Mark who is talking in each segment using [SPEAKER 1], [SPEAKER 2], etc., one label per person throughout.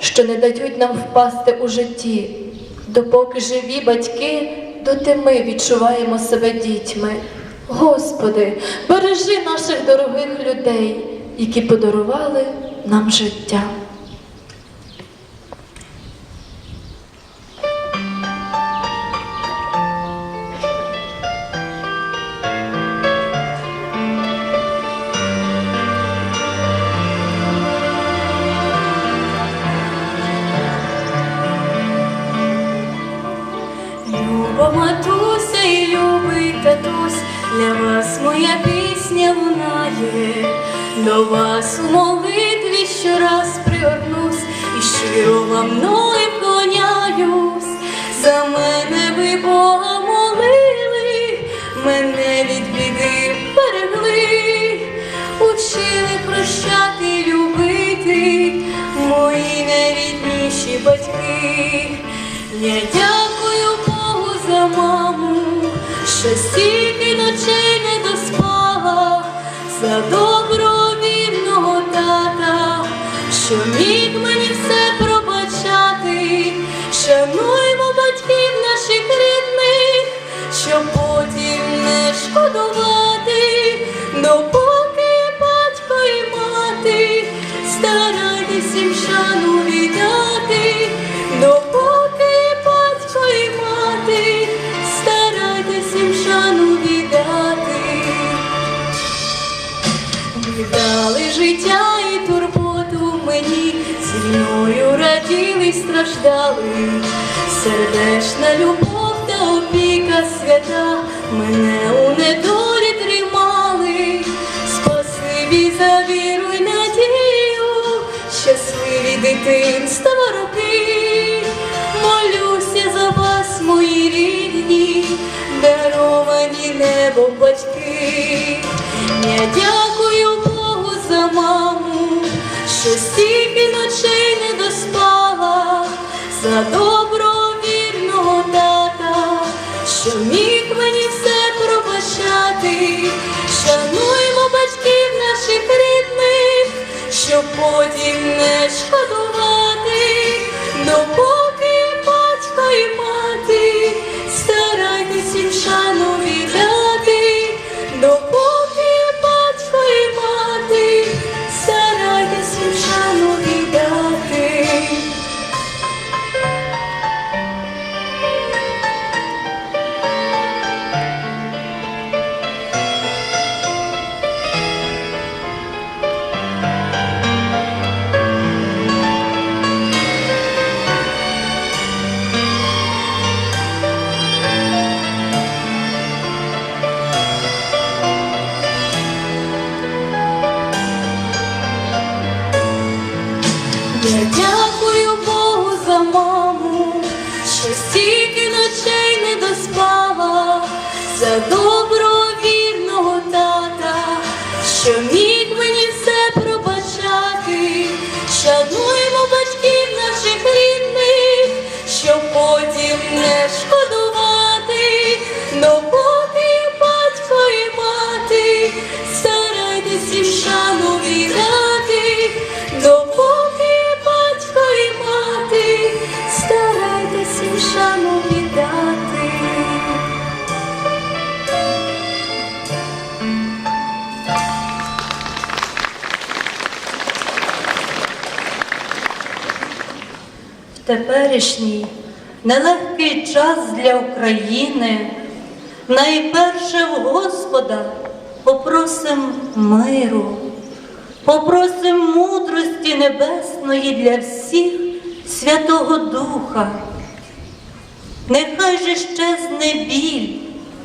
[SPEAKER 1] що не дають нам впасти у житті. Допоки живі батьки, доти ми відчуваємо себе дітьми. Господи, бережи наших дорогих людей, які подарували нам життя.
[SPEAKER 2] Для вас моя пісня лунає, до вас у молитві щораз пригорнусь і щиро вам мною вклоняюсь. За мене ви Бога молили, мене від біди берегли, учили прощати, любити мої найрідніші батьки. Я за вірного тата, що міг мені все пробачати, шануймо батьків наших рідних, щоб потім не шкодувати, допоки є батько і мати, старайтесь їм шану віддати, страждали, сердечна любов та опіка свята мене у недолі тримали, спасибі за віру й надію, щасливі дитинства роки, молюся за вас, мої рідні, даровані небо батьки. Я дякую Богу за маму, що стільки ночей за добро вірного тата, що міг мені все пробачати. Шануймо що міг
[SPEAKER 3] теперішній нелегкий час для України найперше в Господа попросим миру, попросим мудрості небесної для всіх Святого Духа. Нехай же щезне біль,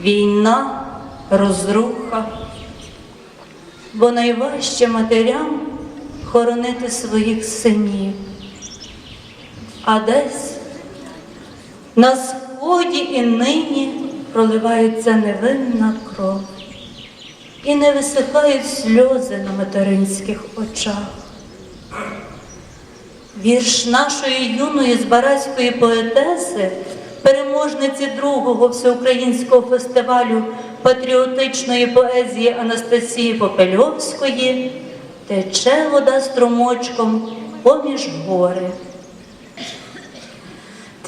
[SPEAKER 3] війна, розруха, бо найважче матерям хоронити своїх синів а десь на сході і нині проливається невинна кров, і не висихають сльози на материнських очах. Вірш нашої юної збаразької поетеси, переможниці другого всеукраїнського фестивалю патріотичної поезії Анастасії Попельовської, тече вода струмочком поміж гори.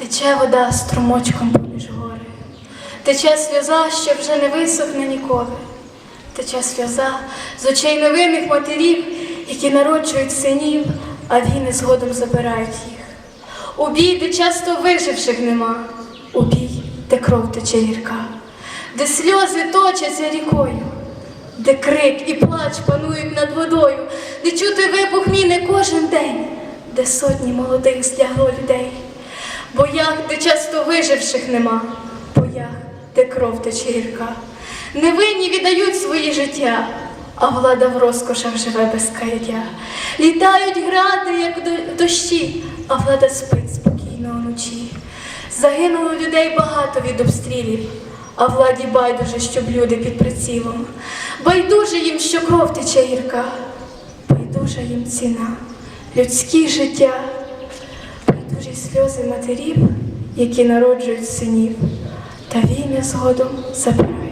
[SPEAKER 4] Тече вода струмочком поміж гори, тече сльоза, що вже не висохне ніколи. Тече сльоза з очей невинних матерів, які народжують синів, а війни згодом забирають їх. У бій, де часто виживших нема, у бій, де кров тече гірка, де сльози точаться рікою, де крик і плач панують над водою, де чути вибух міни кожен день, де сотні молодих злягло людей, боях, де часто виживших нема, боях, де кров тече гірка. Невинні віддають свої життя, а влада в розкошах живе без каяття. Літають гради, як до- дощі, а влада спить спокійно уночі. Загинуло людей багато від обстрілів, а владі байдуже, щоб люди під прицілом. Байдуже їм, що кров тече гірка, байдужа їм ціна, людські життя, байдужі сльози матерів, які народжують синів, та війни згодом забирають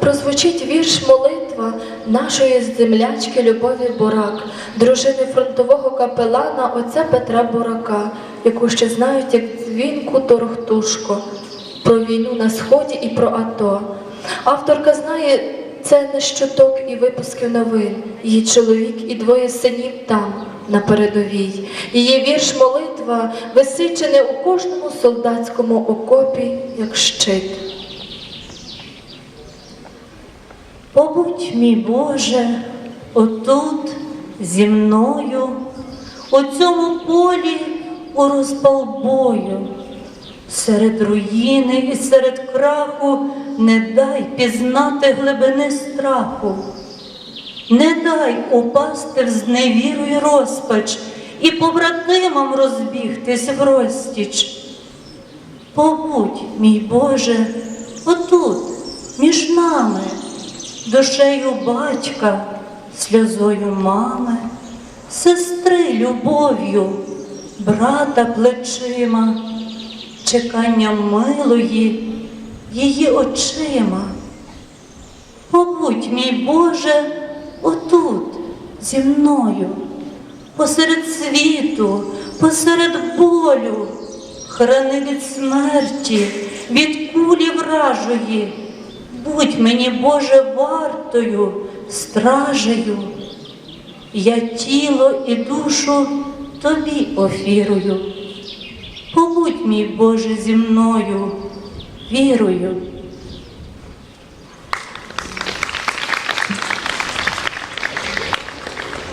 [SPEAKER 1] прозвучить вірш молитва нашої землячки Любові Бурак, дружини фронтового капелана отця Петра Бурака, яку ще знають як дзвінку Торохтушко, про війну на сході і про АТО. Авторка знає це не щоток і випусків новин. Її чоловік і двоє синів там, на передовій. Її вірш молитва висичене у кожному солдатському окопі, як щит.
[SPEAKER 3] Побудь, мій Боже, отут зі мною, у цьому полі у розпал бою, серед руїни і серед краху не дай пізнати глибини страху, не дай упасти в зневіру й розпач і побратимам розбігтись в розтіч. Побудь, мій Боже, отут, між нами, душею батька, сльозою мами, сестри любов'ю, брата плечима, чеканням милої її очима. Побудь, мій Боже, отут зі мною, посеред світу, посеред болю, храни від смерті, від кулі вражої. Будь мені, Боже, вартою, стражею. Я тіло і душу тобі офірую. Побудь, мій Боже, зі мною, вірую.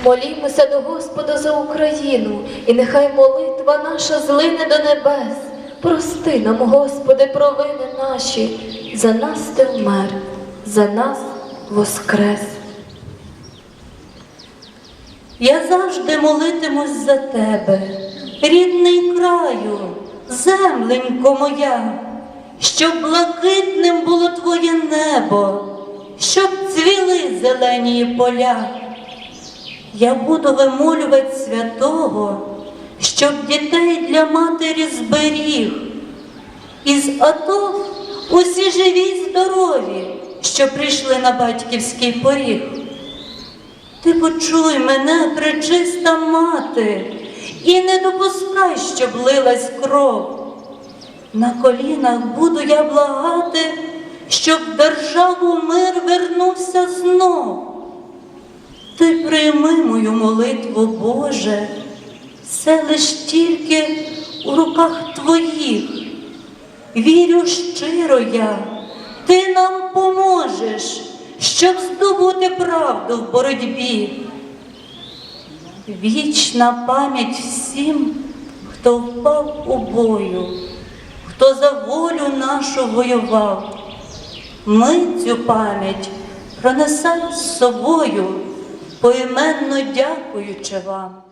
[SPEAKER 1] Молімося до Господа за Україну, і нехай молитва наша злине до небес. Прости нам, Господи, провини наші, за нас ти вмер, за нас воскрес.
[SPEAKER 3] Я завжди молитимусь за тебе, рідний краю, земленько моя, щоб блакитним було твоє небо, щоб цвіли зелені поля. Я буду вимолювати святого, щоб дітей для матері зберіг. Із АТО усі живі й здорові, що прийшли на батьківський поріг. Ти почуй мене, пречиста мати, і не допускай, щоб лилась кров. На колінах буду я благати, щоб державу мир вернувся знов. Ти прийми мою молитву, Боже, все лиш тільки у руках твоїх. Вірю щиро я, ти нам поможеш, щоб здобути правду в боротьбі. Вічна пам'ять всім, хто впав у бою, хто за волю нашу воював. Ми цю пам'ять пронесемо з собою, поіменно дякуючи вам.